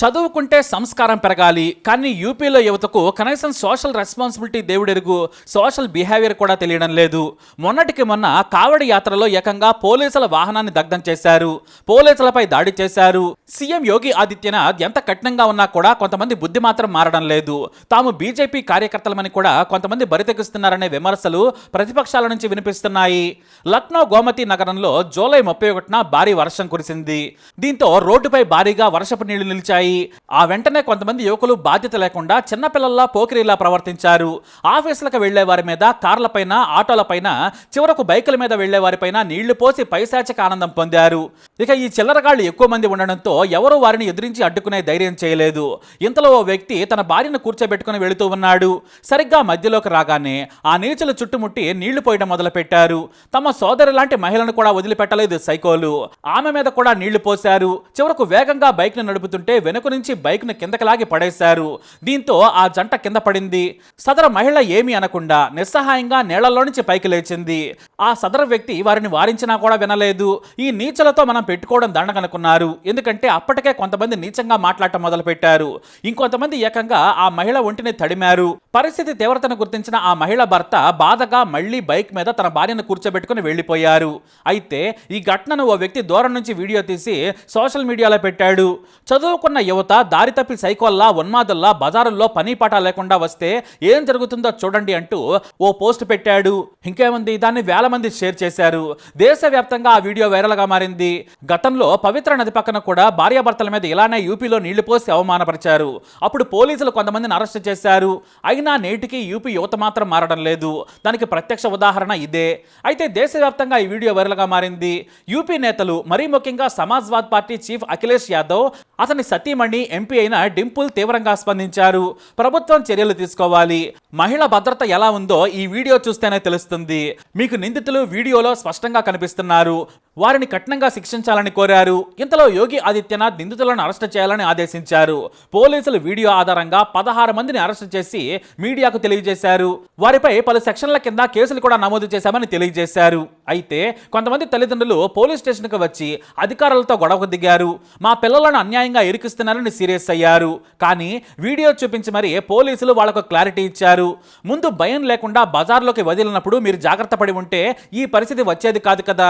చదువుకుంటే సంస్కారం పెరగాలి కానీ యూపీలో యువతకు కనీసం సోషల్ రెస్పాన్సిబిలిటీ దేవుడెరుగు సోషల్ బిహేవియర్ కూడా తెలియడం లేదు. మొన్నటికి మొన్న కావడి యాత్రలో ఏకంగా పోలీసుల వాహనాన్ని దగ్ధం చేశారు పోలీసులపై దాడి చేశారు. సీఎం యోగి ఆదిత్యనాథ్ ఎంత కఠినంగా ఉన్నా కూడా కొంతమంది బుద్ధి మాత్రం మారడం లేదు. తాము బీజేపీ కార్యకర్తలమని కూడా కొంతమంది బరితెగిస్తున్నారనే విమర్శలు ప్రతిపక్షాల నుంచి వినిపిస్తున్నాయి. లక్నో గోమతి నగరంలో జూలై ముప్పై ఒకటిన భారీ వర్షం కురిసింది. దీంతో రోడ్డుపై భారీగా వర్షపు నీళ్ళు నిలిచాయి. ఆ వెంటనే కొంతమంది యువకులు బాధ్యత లేకుండా చిన్నపిల్లల్లా పోకిరిలా ప్రవర్తించారు. ఆఫీసులకు వెళ్ళే వారి మీద కార్లపైన ఆటోలపైన చివరకు బైకుల మీద వెళ్ళే వారిపైన నీళ్ళు పోసి పైశాచిక ఆనందం పొందారు. ఇక ఈ చిల్లరగాళ్ళు ఎక్కువ మంది ఉండడంతో ఎవరూ వారిని ఎదిరించి అడ్డుకునే ధైర్యం చేయలేదు. ఇంతలో ఓ వ్యక్తి తన భార్యను కూర్చోబెట్టుకుని వెళుతూ ఉన్నాడు. సరిగ్గా మధ్యలోకి రాగానే ఆ నీచులు చుట్టుముట్టి నీళ్ళు పోయడం మొదలుపెట్టారు. తమ సోదరి లాంటి మహిళను కూడా వదిలిపెట్టలేదు సైకోలు. ఆమె మీద కూడా నీళ్ళు పోశారు. చివరకు వేగంగా బైక్ను నడుపుతుంటే వెనుక నుంచి బైక్ను కిందకి లాగి పడేశారు. దీంతో ఆ జంట కింద పడింది. సదర మహిళ ఏమీ అనకుండా నిస్సహాయంగా నీళ్ళలో నుంచి పైకి లేచింది. ఆ సదర వ్యక్తి వారిని వారించినా కూడా వినలేదు. ఈ నీచలతో మనం పెట్టుకోవడం దండగనుకున్నారు ఎందుకంటే అప్పటికే కొంతమంది నీచంగా మాట్లాడటం మొదలు పెట్టారు ఇంకొంతమంది ఏకంగా ఆ మహిళ ఒంటిని తడిమారు. పరిస్థితి తీవ్రతను గుర్తించిన ఆ మహిళ భర్త బాధగా మళ్ళీ బైక్ మీద తన భార్యను కూర్చోబెట్టుకుని వెళ్ళిపోయారు అయితే ఈ ఘటనను ఓ వ్యక్తి దూరం నుంచి వీడియో తీసి సోషల్ మీడియాలో పెట్టాడు. చదువుకున్న యువత దారి తప్పి సైకోల్లా ఉన్మాదుల్లా బజారుల్లో పని పాట లేకుండా వస్తే ఏం జరుగుతుందో చూడండి అంటూ ఓ పోస్ట్ పెట్టాడు. ఇంకేముంది? దాన్ని వేల మంది షేర్ చేశారు. దేశవ్యాప్తంగా ఆ వీడియో వైరల్గా మారింది. గతంలో పవిత్ర నది పక్కన కూడా భార్యాభర్తల మీద ఇలానే యూపీలో నీళ్ళు పోసి అవమానపరిచారు. అప్పుడు పోలీసులు కొంతమందిని అరెస్ట్ చేశారు. అయినా నేటికి యూపీ యువత మాత్రం మారడం లేదు. దానికి ప్రత్యక్ష ఉదాహరణ ఇదే. అయితే దేశవ్యాప్తంగా ఈ వీడియో వైరల్గా మారింది. యూపీ నేతలు మరీ ముఖ్యంగా సమాజ్వాద్ పార్టీ చీఫ్ అఖిలేష్ యాదవ్ అతని సతీమణి ఎంపీ అయిన డింపుల్ తీవ్రంగా స్పందించారు. ప్రభుత్వం చర్యలు తీసుకోవాలి. మహిళ భద్రత ఎలా ఉందో ఈ వీడియో చూస్తేనే తెలుస్తుంది. మీకు నిందితులు వీడియోలో స్పష్టంగా కనిపిస్తున్నారు. వారిని కఠినంగా శిక్షించాలని కోరారు. ఇంతలో యోగి ఆదిత్యనాథ్ నిందితులను అరెస్ట్ చేయాలని ఆదేశించారు. పోలీసులు వీడియో ఆధారంగా పదహారు మందిని అరెస్ట్ చేసి మీడియాకు తెలియజేశారు. వారిపై పలు సెక్షన్ల కింద కేసులు కూడా నమోదు చేశామని తెలియజేశారు. అయితే కొంతమంది తల్లిదండ్రులు పోలీస్ స్టేషన్కు వచ్చి అధికారులతో గొడవకు దిగారు. మా పిల్లలను అన్యాయంగా ఇరికిస్తున్నారని సీరియస్ అయ్యారు. కానీ వీడియో చూపించి మరి పోలీసులు వాళ్ళకు క్లారిటీ ఇచ్చారు. ముందు భయం లేకుండా బజార్లోకి వదిలినప్పుడు మీరు జాగ్రత్త పడి ఉంటే ఈ పరిస్థితి వచ్చేది కాదు కదా.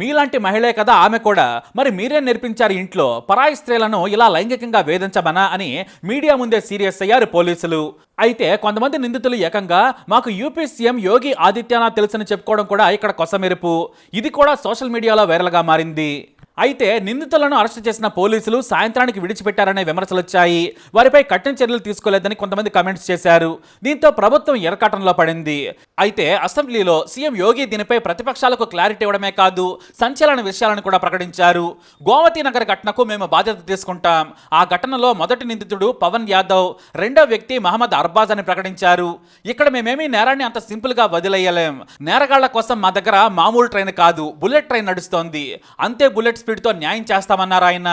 మీలాంటి మహిళే కదా ఆమె కూడా. మరి మీరే నేర్పించారు ఇంట్లో. పరాయి స్త్రీలను ఇలా లైంగికంగా వేధించమనా అని మీడియా ముందే సీరియస్ అయ్యారు పోలీసులు. అయితే కొంతమంది నిందితులు ఏకంగా మాకు యూపీ సీఎం యోగి ఆదిత్యనాథ్ తెలుసని చెప్పుకోవడం కూడా ఇక్కడ కొసమెరుపు. ఇది కూడా సోషల్ మీడియాలో వైరల్గా మారింది. అయితే నిందితులను అరెస్ట్ చేసిన పోలీసులు సాయంత్రానికి విడిచిపెట్టారనే విమర్శలు వచ్చాయి. వారిపై కఠిన చర్యలు తీసుకోలేదని కొంతమంది కామెంట్స్ చేశారు. దీంతో ప్రభుత్వం ఎరకాటంలో పడింది. అయితే అసెంబ్లీలో సీఎం యోగి దీనిపై ప్రతిపక్షాలకు క్లారిటీ ఇవ్వడమే కాదు సంచలన విషయాలను కూడా ప్రకటించారు. గోమతి నగర్ ఘటనకు మేము బాధ్యత తీసుకుంటాం. ఆ ఘటనలో మొదటి నిందితుడు పవన్ యాదవ్ రెండో వ్యక్తి మహమ్మద్ అర్బాజ్ అని ప్రకటించారు. ఇక్కడ మేమేమీ నేరాన్ని అంత సింపుల్గా వదిలేయలేం. నేరగాళ్ళ కోసం మా దగ్గర మామూలు ట్రైన్ కాదు బుల్లెట్ ట్రైన్ నడుస్తోంది. అంతే బుల్లెట్ స్పీడ్తో న్యాయం చేస్తామన్నారు ఆయన.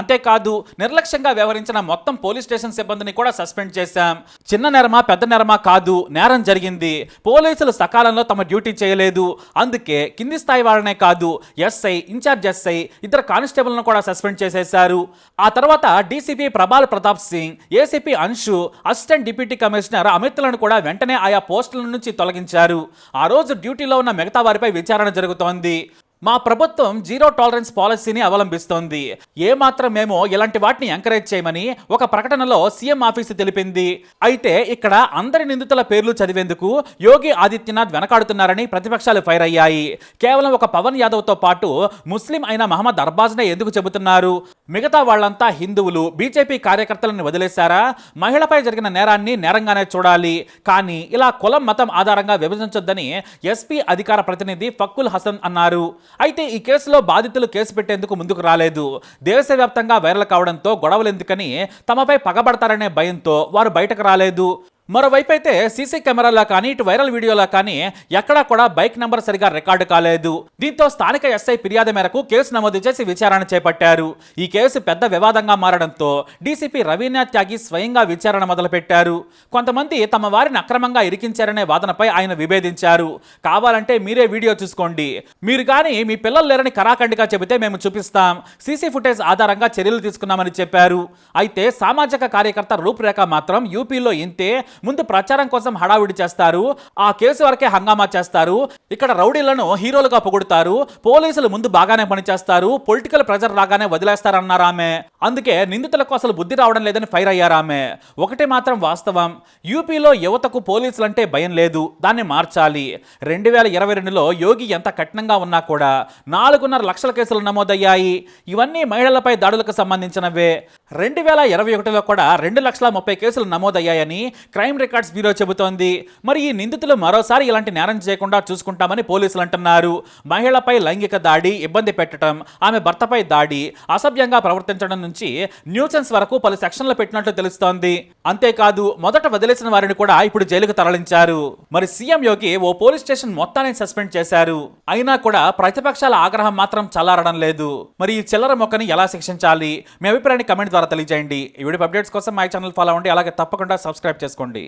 అంతేకాదు నిర్లక్ష్యంగా వ్యవహరించిన మొత్తం పోలీస్ స్టేషన్ సిబ్బందిని కూడా సస్పెండ్ చేశాం. చిన్న నేరమా పెద్ద నేరమా కాదు నేరం జరిగింది. పోలీసులు సకాలంలో తమ డ్యూటీ చేయలేదు. అందుకే కింది స్థాయి వాళ్ళనే కాదు ఎస్ఐ ఇన్ఛార్జ్ ఎస్ఐ ఇద్దరు కానిస్టేబుల్ను కూడా సస్పెండ్ చేసేశారు. ఆ తర్వాత DCP Prabal Pratap Singh ACP Anshu assistant deputy commissioner అమిత్లను కూడా వెంటనే ఆయా పోస్టుల నుంచి తొలగించారు. ఆ రోజు డ్యూటీలో ఉన్న మిగతా వారిపై విచారణ జరుగుతోంది. మా ప్రభుత్వం జీరో టాలరెన్స్ పాలసీని అవలంబిస్తోంది. ఏమాత్రం మేము ఇలాంటి వాటిని ఎంకరేజ్ చేయమని ఒక ప్రకటనలో సీఎం ఆఫీసు తెలిపింది. అయితే ఇక్కడ అందరి నిందితుల పేర్లు చదివేందుకు యోగి ఆదిత్యనాథ్ వెనకాడుతున్నారని ప్రతిపక్షాలు ఫైర్ అయ్యాయి. కేవలం ఒక పవన్ యాదవ్తో పాటు ముస్లిం అయిన మహమ్మద్ అర్బాజ్నే ఎందుకు చెబుతున్నారు? మిగతా వాళ్ళంతా హిందువులు బీజేపీ కార్యకర్తలను వదిలేశారా? మహిళపై జరిగిన నేరాన్ని నేరంగానే చూడాలి. కానీ ఇలా కులం మతం ఆధారంగా విభజించొద్దని ఎస్పీ అధికార ప్రతినిధి ఫక్కుల్ హసన్ అన్నారు. అయితే ఈ కేసులో బాధితులు కేసు పెట్టేందుకు ముందుకు రాలేదు. దేశవ్యాప్తంగా వైరల్ కావడంతో గొడవలు ఎందుకని తమపై పగబడతారనే భయంతో వారు బయటకు రాలేదు. మరోవైపు అయితే సీసీ కెమెరాలో కానీ ఇటు వైరల్ వీడియోలో కానీ ఎక్కడా కూడా బైక్ నంబర్ సరిగా రికార్డు కాలేదు. దీంతో స్థానిక ఎస్ఐ ఫిర్యాదు మేరకు కేసు నమోదు చేసి విచారణ చేపట్టారు. ఈ కేసు పెద్ద వివాదంగా మారడంతో డీసీపీ రవీనాథ్ త్యాగి స్వయంగా విచారణ మొదలుపెట్టారు. కొంతమంది తమ వారిని అక్రమంగా ఇరికించారనే వాదనపై ఆయన విభేదించారు. కావాలంటే మీరే వీడియో చూసుకోండి. మీరు కానీ మీ పిల్లలు లేరని కరాఖండిగా చెబితే మేము చూపిస్తాం. సీసీ ఫుటేజ్ ఆధారంగా చర్యలు తీసుకున్నామని చెప్పారు. అయితే సామాజిక కార్యకర్త రూపురేఖ మాత్రం యూపీలో ఇంతే. ముందు ప్రచారం కోసం హడావిడి చేస్తారు ఆ కేసు వరకే హంగామా చేస్తారు ఇక్కడ రౌడీలను హీరోలుగా పొగుడుతారు పోలీసులు ముందు బాగానే పనిచేస్తారు పొలిటికల్ ప్రెజర్ రాగానే వదిలేస్తారన్నారు ఆమె. అందుకే నిందితులకు అసలు బుద్ధి రావడం లేదని ఫైర్ అయ్యారు ఆమె. ఒకటి మాత్రం వాస్తవం యూపీలో యువతకు పోలీసులంటే భయం లేదు దాన్ని మార్చాలి. రెండు వేల ఇరవై రెండులో యోగి ఎంత కఠినంగా ఉన్నా కూడా నాలుగున్నర లక్షల కేసులు నమోదయ్యాయి. ఇవన్నీ మహిళలపై దాడులకు సంబంధించినవే. రెండు వేల ఇరవై ఒకటిలో కూడా రెండు లక్షల ముప్పై కేసులు నమోదయ్యాయని క్రైమ్ రికార్డ్స్ బ్యూరో చెబుతోంది. మరి ఈ నిందితులు మరోసారి ఇలాంటి నేరం చేయకుండా చూసుకుంటామని పోలీసులు అంటున్నారు. మహిళపై లైంగిక దాడి ఇబ్బంది పెట్టడం ఆమె భర్తపై దాడి అసభ్యంగా ప్రవర్తించడం నుంచి న్యూసెన్స్ వరకు పలు సెక్షన్లు పెట్టినట్లు తెలుస్తోంది. అంతేకాదు మొదట వదిలేసిన వారిని కూడా ఇప్పుడు జైలుకు తరలించారు. మరి సీఎం యోగి ఓ పోలీస్ స్టేషన్ మొత్తాన్ని సస్పెండ్ చేశారు. అయినా కూడా ప్రతిపక్షాల ఆగ్రహం మాత్రం చల్లారడం లేదు. మరి ఈ చిల్లర మొక్కని ఎలా శిక్షించాలి? మీ అభిప్రాయాన్ని కమెంట్ ద్వారా తెలియజేయండి. ఈ వీడియో అప్డేట్స్ కోసం మై ఛానల్ ఫాలో అవ్వండి. అలాగే తప్పకుండా సబ్స్క్రైబ్ చేసుకోండి. చేసుకోండి